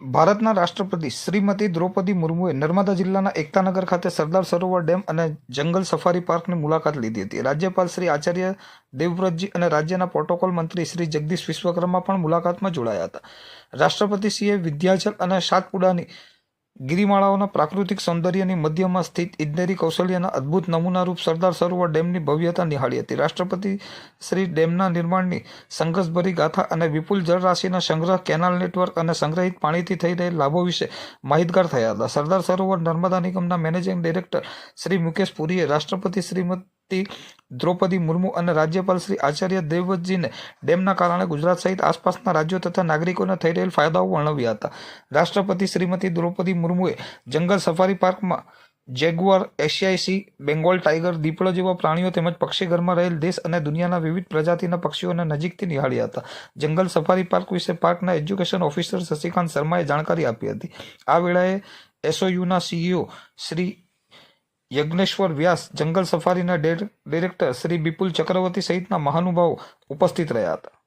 ભારતના રાષ્ટ્રપતિ શ્રીમતી દ્રૌપદી મુર્મુએ નર્મદા જિલ્લાના એકતાનગર ખાતે સરદાર સરોવર ડેમ અને જંગલ સફારી પાર્કની મુલાકાત લીધી હતી. રાજ્યપાલ શ્રી આચાર્ય દેવવ્રતજી અને રાજ્યના પ્રોટોકોલ મંત્રી શ્રી જગદીશ વિશ્વકર્મા પણ મુલાકાતમાં જોડાયા હતા. રાષ્ટ્રપતિશ્રીએ વિંધ્યાચલ અને સાતપુડાની ગિરિમાળાઓના પ્રાકૃતિક સૌંદર્યની મધ્યમાં સ્થિત ઇજનેરી કૌશલ્યના અદ્ભુત નમૂનારૂપ સરદાર સરોવર ડેમની ભવ્યતા નિહાળી હતી. રાષ્ટ્રપતિ શ્રી ડેમના નિર્માણની સંઘર્ષભરી ગાથા અને વિપુલ જળરાશિના સંગ્રહ, કેનાલ નેટવર્ક અને સંગ્રહિત પાણીથી થઈ રહેલ લાભો વિશે માહિતગાર થયા હતા. સરદાર સરોવર નર્મદા નિગમના મેનેજિંગ ડિરેક્ટર શ્રી મુકેશ પુરીએ રાષ્ટ્રપતિ શ્રીમતી દ્રૌપદી મુર્મુ અને રાજ્યપાલ શ્રી આચાર્ય દેવવ્રતજીને ડેમના કારણે ગુજરાત સહિત આસપાસના રાજ્યો તથા નાગરિકોને થઈ રહેલ ફાયદાઓ વર્ણવ્યા હતા. રાષ્ટ્રપતિ શ્રીમતી દ્રૌપદી મુર્મુએ જંગલ સફારી પાર્કમાં જેગુઆર એશિયાઈ બેંગોલ ટાઈગર દીપડો જેવા પ્રાણીઓ તેમજ પક્ષીઘરમાં રહેલ દેશ અને દુનિયાના વિવિધ પ્રજાતિના પક્ષીઓને નજીકથી નિહાળ્યા હતા. જંગલ સફારી પાર્ક વિશે પાર્કના એજ્યુકેશન ઓફિસર શશિકાંત શર્માએ જાણકારી આપી હતી. આ વેળાએ એસઓયુના સીઈઓ શ્રી યજ્ઞેશ્વર વ્યાસ જંગલ સફારીના ડિરેક્ટર શ્રી વિપુલ ચક્રવર્તી સહિતના મહાનુભાવો ઉપસ્થિત રહ્યા હતા.